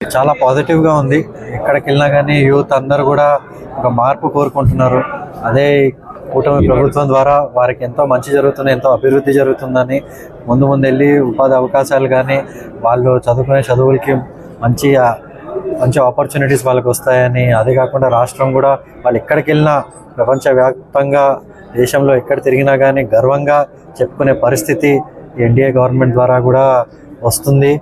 చాలా పాజిటివ్గా ఉంది. ఎక్కడికి వెళ్ళినా కానీ యూత్ అందరూ కూడా ఒక మార్పు కోరుకుంటున్నారు. అదే కూటమి ప్రభుత్వం ద్వారా వారికి ఎంతో మంచి జరుగుతుంది ఎంతో అభివృద్ధి జరుగుతుందని ముందు ముందు వెళ్ళి ఉపాధి అవకాశాలు కానీ వాళ్ళు చదువుకునే చదువులకి మంచి మంచి ఆపర్చునిటీస్ వాళ్ళకి వస్తాయని అదే కాకుండా రాష్ట్రం కూడా వాళ్ళు ఎక్కడికి వెళ్ళినా ప్రపంచవ్యాప్తంగా దేశంలో ఎక్కడ తిరిగినా కానీ గర్వంగా చెప్పుకునే పరిస్థితి ఎన్డీఏ గవర్నమెంట్ ద్వారా కూడా వస్తుంది.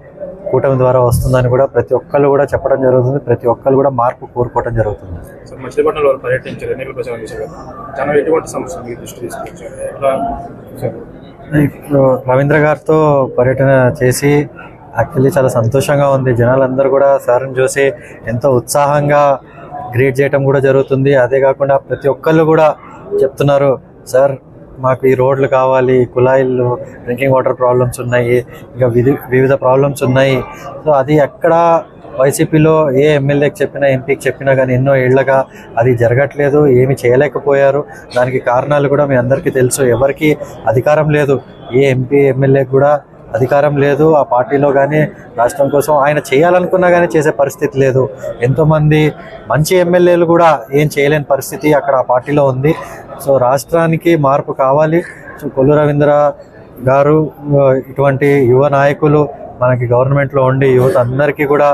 కూటమి ద్వారా వస్తుందని కూడా ప్రతి ఒక్కళ్ళు కూడా చెప్పడం జరుగుతుంది ప్రతి ఒక్కళ్ళు కూడా మార్పు కోరుకోవడం జరుగుతుంది సార్ మచిలీపట్నంలో వారు పర్యటించారు ఎన్నికల ప్రచారం చేశారు కదా. జనం ఎటువంటి సమస్యలు మీ దృష్టి తీసుకొచ్చారు ఎట్లా చూశారు? ఇప్పుడు రవీంద్ర గారితో పర్యటన చేసి యాక్చువల్లీ చాలా సంతోషంగా ఉంది జనాలందరూ కూడా సార్ని చూసి ఎంతో ఉత్సాహంగా గ్రీట్ చేయటం కూడా జరుగుతుంది అదే కాకుండా ప్రతి ఒక్కళ్ళు కూడా చెప్తున్నారు సార్ మాకు ఈ రోడ్లు కావాలి కుళాయిలు డ్రింకింగ్ వాటర్ ప్రాబ్లమ్స్ ఉన్నాయి ఇంకా విధి వివిధ ప్రాబ్లమ్స్ ఉన్నాయి. సో అది ఎక్కడ వైసీపీలో ఏ ఎమ్మెల్యేకి చెప్పినా ఎంపీకి చెప్పినా కానీ ఎన్నో ఏళ్ళగా అది జరగట్లేదు ఏమి చేయలేకపోయారు. దానికి కారణాలు కూడా మీ అందరికీ తెలుసు. ఎవరికి అధికారం లేదు. ఏ ఎంపీ ఎమ్మెల్యేకి కూడా అధికారం లేదు ఆ పార్టీలో కానీ రాష్ట్రం కోసం ఆయన చేయాలనుకున్నా కానీ చేసే పరిస్థితి లేదు. ఎంతోమంది మంచి ఎమ్మెల్యేలు కూడా ఏం చేయలేని పరిస్థితి అక్కడ ఆ పార్టీలో ఉంది. సో రాష్ట్రానికి మార్పు కావాలి. సో కొల్లు రవీంద్ర గారు ఇటువంటి యువ నాయకులు మనకి గవర్నమెంట్లో ఉండి యువత అందరికీ కూడా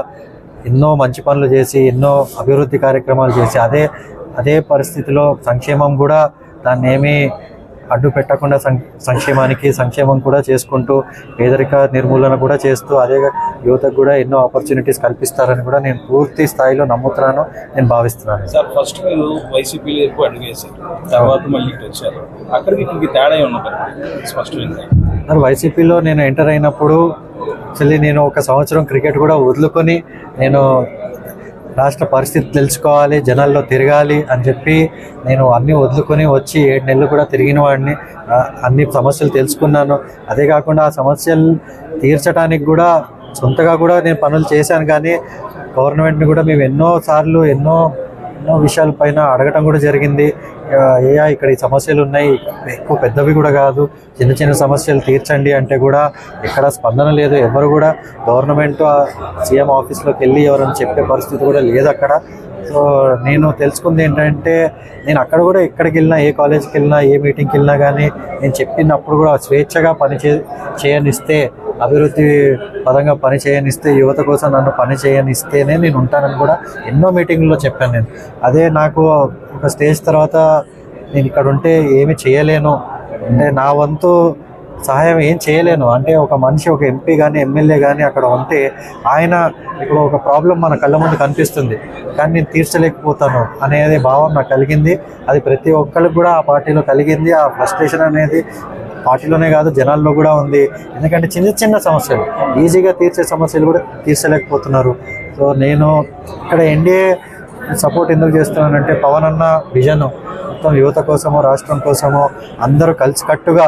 ఎన్నో మంచి పనులు చేసి ఎన్నో అభివృద్ధి కార్యక్రమాలు చేసి అదే అదే పరిస్థితిలో సంక్షేమం కూడా దాన్ని ఏమీ అడ్డు పెట్టకుండా సంక్షేమానికి సంక్షేమం కూడా చేసుకుంటూ పేదరిక నిర్మూలన కూడా చేస్తూ అదే యువతకు కూడా ఎన్నో ఆపర్చునిటీస్ కల్పిస్తారని కూడా నేను పూర్తి స్థాయిలో నమ్ముతున్నాను నేను భావిస్తున్నాను. సార్ ఫస్ట్ మీరు వైసీపీ ఎక్కువ అడుగు వేశారు తర్వాత మళ్ళీ వచ్చారు. అక్కడికి ఇక్కడికి తేడా ఉన్నది స్పష్టమైంది. వైసీపీలో నేను ఎంటర్ అయినప్పుడు యాక్చువల్లీ నేను ఒక సంవత్సరం క్రికెట్ కూడా వదులుకొని నేను రాష్ట్ర పరిస్థితి తెలుసుకోవాలి జనాల్లో తిరగాలి అని చెప్పి నేను అన్నీ వదులుకొని వచ్చి ఏడు నెలలు కూడా తిరిగిన వాడిని అన్ని సమస్యలు తెలుసుకున్నాను. అదే కాకుండా ఆ సమస్యలు తీర్చడానికి కూడా సొంతగా కూడా నేను పనులు చేశాను కానీ గవర్నమెంట్ని కూడా మేము ఎన్నో సార్లు ఎన్నో ఎన్నో విషయాలపైన అడగటం కూడా జరిగింది. ఆ, ఇక్కడ ఈ సమస్యలు ఉన్నాయి ఎక్కువ పెద్దవి కూడా కాదు. చిన్న చిన్న సమస్యలు తీర్చండి అంటే కూడా ఎక్కడ స్పందన లేదు. ఎవరు కూడా గవర్నమెంట్ సీఎం ఆఫీస్లోకి వెళ్ళి ఎవరైనా చెప్పే పరిస్థితి కూడా లేదు అక్కడ. సో నేను తెలుసుకుంది ఏంటంటే నేను అక్కడ కూడా ఎక్కడికి వెళ్ళినా ఏ కాలేజ్కి వెళ్ళినా ఏ మీటింగ్కి వెళ్ళినా కానీ నేను చెప్పినప్పుడు కూడా స్వేచ్ఛగా పని చే చేయనిస్తే అభివృద్ధి పరంగా పని చేయనిస్తే యువత కోసం నన్ను పని చేయనిస్తేనే నేను ఉంటానని కూడా ఎన్నో మీటింగ్లో చెప్పాను నేను. అదే నాకు ఒక స్టేజ్ తర్వాత నేను ఇక్కడ ఉంటే ఏమి చేయలేను. అంటే నా వంతు సహాయం ఏం చేయలేను. అంటే ఒక మనిషి ఒక ఎంపీ కానీ ఎమ్మెల్యే కానీ అక్కడ ఉంటే ఆయన ఇప్పుడు ఒక ప్రాబ్లం మన కళ్ళ ముందు కనిపిస్తుంది. కానీ నేను తీర్చలేకపోతాను అనేది భావం నాకు కలిగింది. అది ప్రతి ఒక్కరికి కూడా ఆ పార్టీలో కలిగింది. ఆ ఫ్రస్ట్రేషన్ అనేది పార్టీలోనే కాదు జనాల్లో కూడా ఉంది. ఎందుకంటే చిన్న చిన్న సమస్యలు ఈజీగా తీర్చే సమస్యలు కూడా తీర్చలేకపోతున్నారు. సో నేను ఇక్కడ ఎన్డీఏ సపోర్ట్ ఎందుకు చేస్తున్నానంటే పవన్ అన్న విజన్ మొత్తం యువత కోసము రాష్ట్రం కోసము అందరూ కలిసికట్టుగా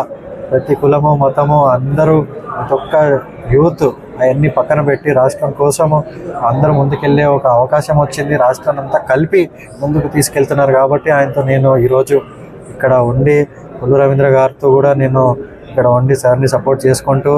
ప్రతి కులము మతము అందరూ ప్రతి ఒక్క యూత్ అవన్నీ పక్కన పెట్టి రాష్ట్రం కోసము అందరూ ముందుకెళ్ళే ఒక అవకాశం వచ్చింది. రాష్ట్రాన్ని అంతా కలిపి ముందుకు తీసుకెళ్తున్నారు కాబట్టి ఆయనతో నేను ఈరోజు ఇక్కడ ఉండి కొల్లు రవీంద్ర గారితో కూడా నేను ఇక్కడ ఉండి సార్ని సపోర్ట్ చేసుకుంటూ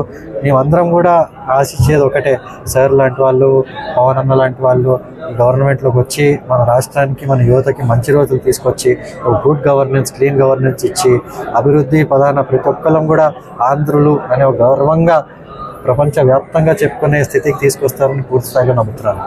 మేమందరం కూడా ఆశించేది ఒకటే. సార్ లాంటి వాళ్ళు పవన్ అన్న లాంటి వాళ్ళు గవర్నమెంట్లోకి వచ్చి మన రాష్ట్రానికి మన యువతకి మంచి రోజులు తీసుకొచ్చి ఒక గుడ్ గవర్నెన్స్ క్లీన్ గవర్నెన్స్ ఇచ్చి అభివృద్ధి ప్రధాన ప్రతి ఒక్కరం కూడా ఆంధ్రులు అనే ఒక గౌరవంగా ప్రపంచవ్యాప్తంగా చెప్పుకునే స్థితికి తీసుకొస్తారని పూర్తి స్థాయిలో నమ్ముతున్నాను.